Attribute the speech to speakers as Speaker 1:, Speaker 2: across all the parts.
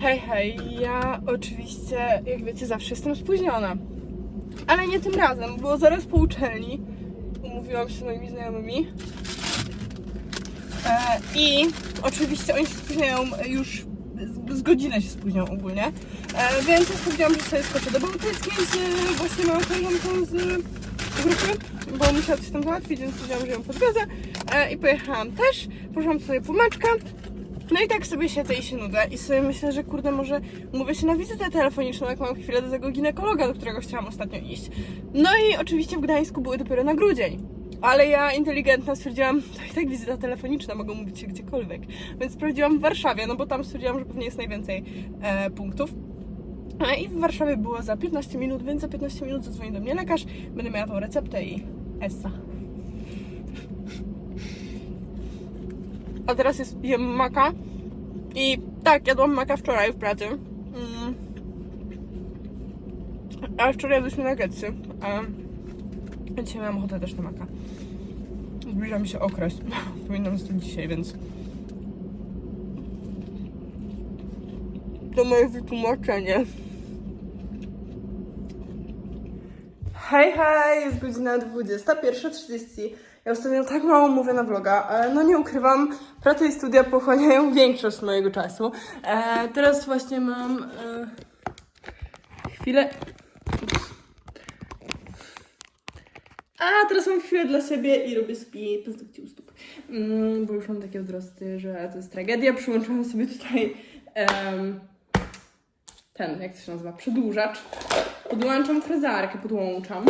Speaker 1: Hej, hej, ja oczywiście, jak wiecie, zawsze jestem spóźniona. Ale nie tym razem, było zaraz po uczelni. Umówiłam się z moimi znajomymi. E, I oczywiście oni się spóźniają już, z, z się spóźnią ogólnie. E, więc ja stwierdziłam, że sobie skoczę do Bałtyckiej z właśnie moją koleżanką z grupy, bo musiała coś tam załatwić, więc stwierdziłam, że ją podwiozę. E, I pojechałam też, poszłam sobie po. No i tak sobie siedzę i się nudzę i sobie myślę, że kurde, może mówię się na wizytę telefoniczną, jak mam chwilę do tego ginekologa, do którego chciałam ostatnio iść. No i oczywiście w Gdańsku były dopiero na grudzień. Ale ja inteligentna stwierdziłam, to i tak wizyta telefoniczna, mogą mówić się gdziekolwiek. Więc sprawdziłam w Warszawie, no bo tam stwierdziłam, że pewnie jest najwięcej e, punktów. E, I w Warszawie było za 15 minut, więc za 15 minut zadzwoni do mnie lekarz, będę miała tą receptę i essa. A teraz jest, jem maka. I tak, jadłam maka wczoraj w pracy. Mm. A wczoraj jadłyśmy nuggetsy. A dzisiaj miałam ochotę też na maka. Zbliża mi się okres. Powinnam zostać dzisiaj, więc... To moje wytłumaczenie. Hej, hej, jest godzina 21.30. Ja ostatnio tak mało mówię na vloga, ale no nie ukrywam, praca i studia pochłaniają większość mojego czasu. E, teraz właśnie mam e, chwilę... A, teraz mam chwilę dla siebie i robię sobie paznokcie u stóp. Mm, bo już mam takie odrosty, że to jest tragedia. Przyłączyłam sobie tutaj em, ten, jak to się nazywa, przedłużacz. Podłączam frezarkę, podłączam.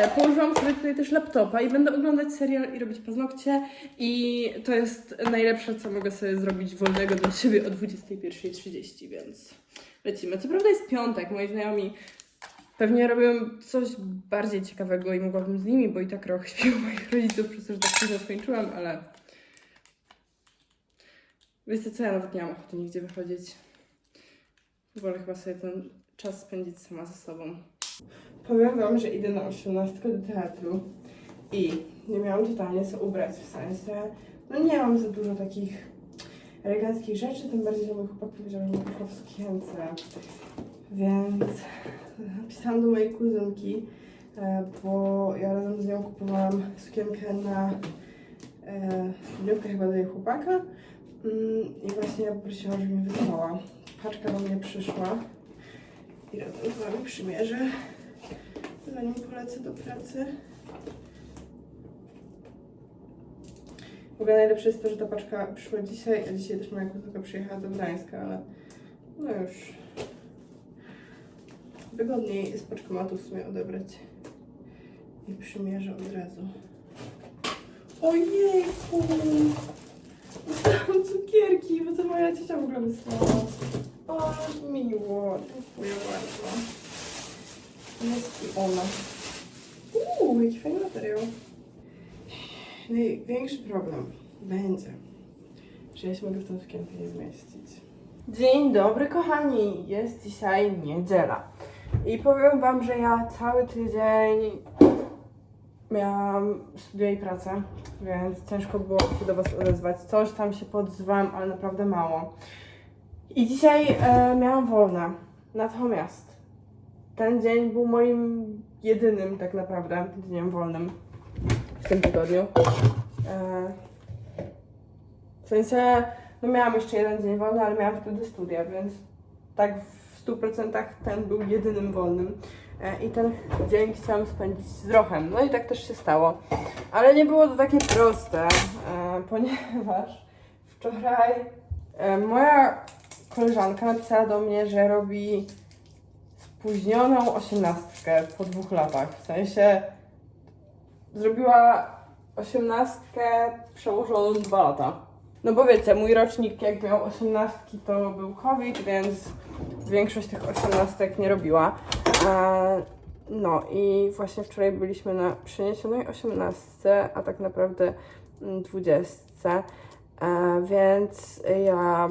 Speaker 1: E, Położyłam sobie tutaj też laptopa i będę oglądać serial i robić paznokcie. I to jest najlepsze, co mogę sobie zrobić wolnego dla siebie o 21.30, więc lecimy. Co prawda jest piątek, moi znajomi pewnie robią coś bardziej ciekawego i mogłabym z nimi, bo i tak rok śpił moich rodziców, przez to, że tak późno skończyłam, ale... Wiecie co, ja nawet nie mam ochoty nigdzie wychodzić. Wolę chyba sobie ten czas spędzić sama ze sobą. Powiem wam, że idę na osiemnastkę do teatru i nie miałam totalnie co ubrać, w sensie, no nie mam za dużo takich eleganckich rzeczy, tym bardziej, że mój chłopak powiedział, że nie poszła w sukience, więc napisałam do mojej kuzynki, e, bo ja razem z nią kupowałam sukienkę na e, studniówkę chyba do jej chłopaka. Mm, i właśnie ja poprosiłam, żeby mi wysłała. Paczka do mnie przyszła. I razem z wami przymierzę zanim polecę do pracy. W ogóle najlepsze jest to, że ta paczka przyszła dzisiaj, a dzisiaj też moja kuzynka przyjechała do Gdańska, ale no już wygodniej z paczkomatu w sumie odebrać i przymierzę od razu. Ojejku! Dostałam cukierki, bo to moja ciocia w ogóle wysłała. O, miło, dziękuję bardzo. Jest i ona. Uuu, jaki fajny materiał. Największy problem będzie, że ja się mogę w tą sukienkę nie zmieścić. Dzień dobry kochani, jest dzisiaj niedziela. I powiem wam, że ja cały tydzień miałam studia i pracę, więc ciężko było się do was odezwać. Coś tam się podzwałem, ale naprawdę mało. I dzisiaj e, miałam wolne. Natomiast ten dzień był moim jedynym tak naprawdę dniem wolnym w tym tygodniu. E, w sensie, no miałam jeszcze jeden dzień wolny, ale miałam wtedy studia, więc tak w 100% ten był jedynym wolnym. E, I ten dzień chciałam spędzić z Rochem. No i tak też się stało. Ale nie było to takie proste, e, ponieważ wczoraj moja koleżanka napisała do mnie, że robi spóźnioną osiemnastkę po dwóch latach. W sensie zrobiła osiemnastkę przełożoną dwa lata. No bo wiecie, mój rocznik jak miał osiemnastki to był COVID, więc większość tych osiemnastek nie robiła. E, no i właśnie wczoraj byliśmy na przeniesionej osiemnastce, a tak naprawdę mm, dwudziestce. E, więc ja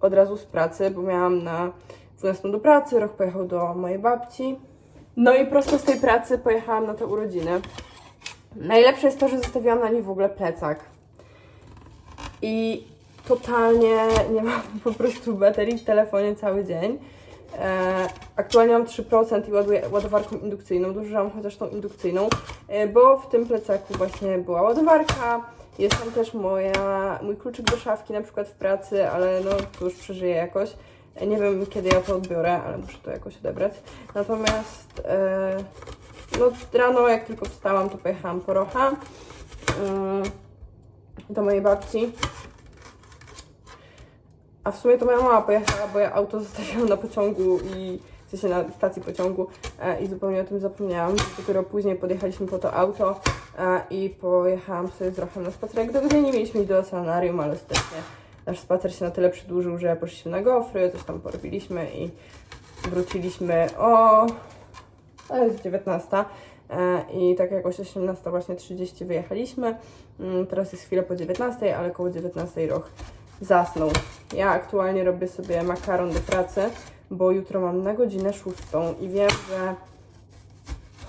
Speaker 1: od razu z pracy, bo miałam na 12 do pracy, rok pojechał do mojej babci. No i prosto z tej pracy pojechałam na te urodziny. Najlepsze jest to, że zostawiłam na niej w ogóle plecak. I totalnie nie mam po prostu baterii w telefonie cały dzień. E, aktualnie mam 3% i ładuję ładowarką indukcyjną. Dożyłam chociaż tą indukcyjną, e, bo w tym plecaku właśnie była ładowarka. Jest tam też moja, mój kluczyk do szafki, na przykład w pracy, ale no to już przeżyję jakoś. Nie wiem kiedy ja to odbiorę, ale muszę to jakoś odebrać. Natomiast e, no, rano, jak tylko wstałam, to pojechałam po Rocha e, do mojej babci. A w sumie to moja mama pojechała, bo ja auto zostawiłam na pociągu i w sensie na stacji pociągu e, i zupełnie o tym zapomniałam. Dopiero później podjechaliśmy po to auto e, i pojechałam sobie z Rochem na spacerek. Do godziny nie mieliśmy iść do oceanarium, ale ostatecznie nasz spacer się na tyle przedłużył, że poszliśmy na gofry, coś tam porobiliśmy i wróciliśmy o... To jest 19. e, I tak jakoś 18 właśnie 30 wyjechaliśmy. Mm, Teraz jest chwilę po 19, ale koło 19 Roch zasnął. Ja aktualnie robię sobie makaron do pracy, bo jutro mam na godzinę 6 i wiem, że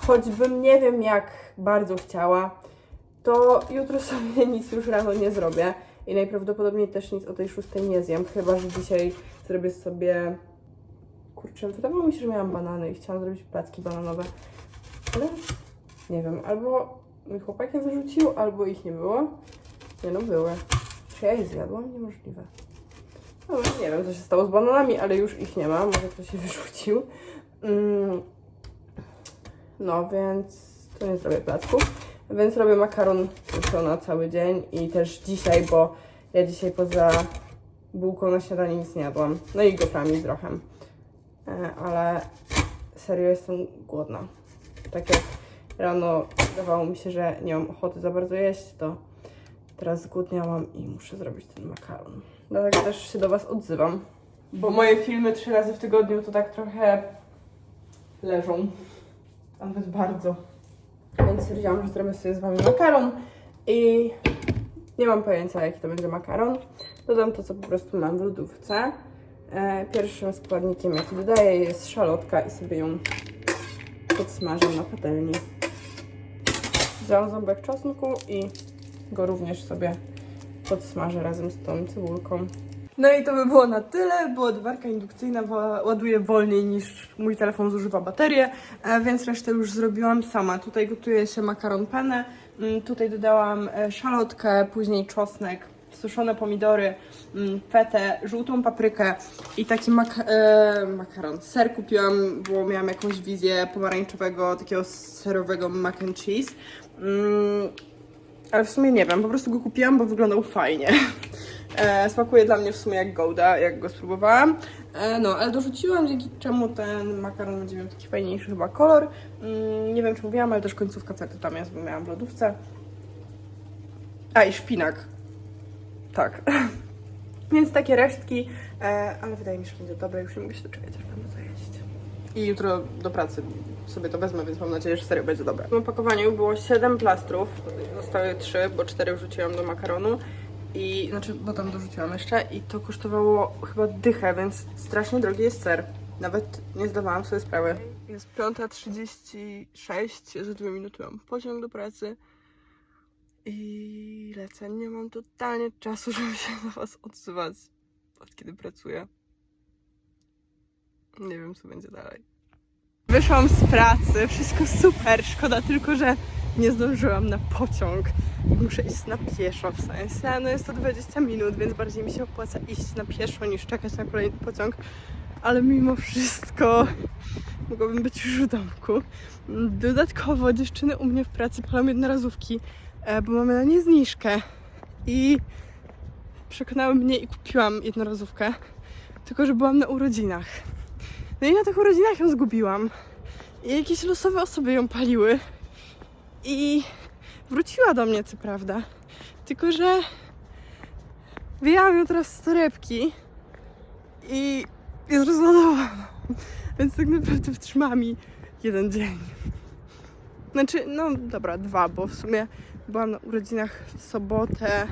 Speaker 1: choćbym nie wiem jak bardzo chciała, to jutro sobie nic już rano nie zrobię i najprawdopodobniej też nic o tej 6 nie zjem, chyba że dzisiaj zrobię sobie kurczę, wydawało mi się, że miałam banany i chciałam zrobić placki bananowe, ale nie wiem, albo mój chłopak je wyrzucił, albo ich nie było. Nie no, były. Czy ja je zjadłam? Niemożliwe. No, nie wiem, co się stało z bananami, ale już ich nie ma. Może ktoś je wyrzucił. Mm. No, więc to nie zrobię placków. Więc robię makaron jutro na cały dzień i też dzisiaj, bo ja dzisiaj poza bułką na śniadanie nic nie jadłam. No i goframi z rochem. E, ale serio jestem głodna. Tak jak rano wydawało mi się, że nie mam ochoty za bardzo jeść, to teraz zgłodniałam i muszę zrobić ten makaron. Dlatego też się do Was odzywam. Bo moje filmy trzy razy w tygodniu to tak trochę leżą. Nawet bardzo. Więc stwierdziłam, że zrobię sobie z Wami makaron i nie mam pojęcia jaki to będzie makaron. Dodam to, co po prostu mam w lodówce. E, Pierwszym składnikiem, jaki dodaję, jest szalotka i sobie ją podsmażę na patelni. Wziąłam ząbek czosnku i go również sobie podsmażę razem z tą cebulką. No i to by było na tyle, bo ładowarka indukcyjna ładuje wolniej niż mój telefon zużywa baterię, e, więc resztę już zrobiłam sama. Tutaj gotuje się makaron penne, mm, tutaj dodałam e, szalotkę, później czosnek, suszone pomidory, mm, fetę, żółtą paprykę i taki mak- e, makaron. Ser kupiłam, bo miałam jakąś wizję pomarańczowego, takiego serowego mac and cheese. Mm, ale w sumie nie wiem, po prostu go kupiłam, bo wyglądał fajnie. E, smakuje dla mnie w sumie jak Gouda, jak go spróbowałam. E, no, ale dorzuciłam, dzięki czemu ten makaron będzie miał taki fajniejszy chyba kolor. Mm, nie wiem, czy mówiłam, ale też końcówka fety tam jest, bo miałam w lodówce. A, i szpinak. Tak. Więc takie resztki, e, ale wydaje mi się, że będzie dobre. Już nie mogę się doczekać, aż będę to jeść. I jutro do pracy sobie to wezmę, więc mam nadzieję, że serio będzie dobre. W opakowaniu było 7 plastrów, zostały 3, bo 4 wrzuciłam do makaronu. I znaczy, bo tam dorzuciłam jeszcze i to kosztowało chyba dychę, więc strasznie drogi jest ser. Nawet nie zdawałam sobie sprawy. Jest 5.36, za 2 minuty mam pociąg do pracy. I lecę. Nie mam totalnie czasu, żeby się do Was odzywać, od kiedy pracuję. Nie wiem, co będzie dalej. Wyszłam z pracy, wszystko super. Szkoda tylko, że nie zdążyłam na pociąg. I Muszę iść na pieszo w sensie. No jest to 20 minut, więc bardziej mi się opłaca iść na pieszo niż czekać na kolejny pociąg. Ale mimo wszystko mogłabym być już w domku. Dodatkowo dziewczyny u mnie w pracy palą jednorazówki, e, bo mamy na nie zniżkę. I przekonały mnie i kupiłam jednorazówkę. Tylko, że byłam na urodzinach. No i na tych urodzinach ją zgubiłam. I jakieś losowe osoby ją paliły. I wróciła do mnie, co prawda. Tylko, że wyjęłam ją teraz z torebki i jest rozładowana. Więc tak naprawdę wytrzymała mi jeden dzień. Znaczy, no dobra, dwa, bo w sumie byłam na urodzinach w sobotę.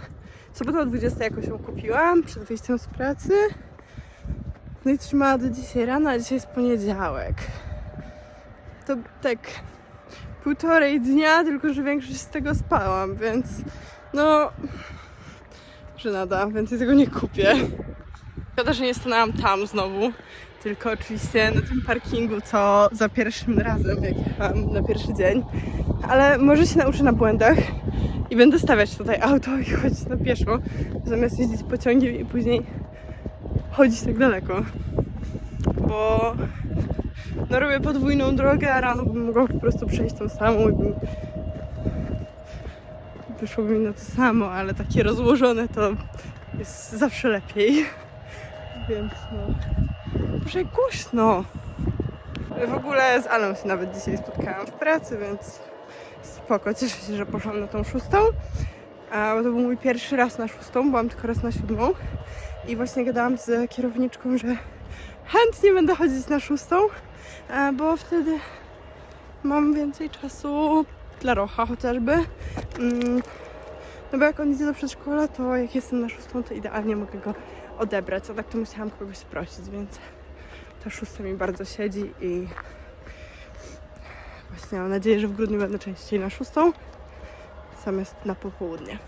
Speaker 1: W sobotę o 20 jakoś ją kupiłam przed wyjściem z pracy. No i trzymała do dzisiaj rano, a dzisiaj jest poniedziałek. To tak półtorej dnia, tylko że większość z tego spałam, więc no żenada, więc ja tego nie kupię. Szkoda, że nie stanęłam tam znowu, tylko oczywiście na tym parkingu, co za pierwszym razem, jak jechałam na pierwszy dzień. Ale może się nauczę na błędach i będę stawiać tutaj auto i chodzić na pieszo, zamiast jeździć pociągiem i później chodzić tak daleko. Bo no robię podwójną drogę, a rano bym mogła po prostu przejść tą samą i bym mi na to samo, ale takie rozłożone to jest zawsze lepiej. Więc no. Proszę głośno. W ogóle z Alą się nawet dzisiaj spotkałam w pracy, więc spoko. Cieszę się, że poszłam na tą szóstą. A, bo to był mój pierwszy raz na szóstą, byłam tylko raz na siódmą. I właśnie gadałam z kierowniczką, że chętnie będę chodzić na szóstą, a, bo wtedy mam więcej czasu dla Rocha chociażby. Mm, no bo jak on idzie do przedszkola, to jak jestem na szóstą, to idealnie mogę go odebrać. A tak to musiałam kogoś sprosić, więc ta szósta mi bardzo siedzi i właśnie mam nadzieję, że w grudniu będę częściej na szóstą zamiast na popołudnie.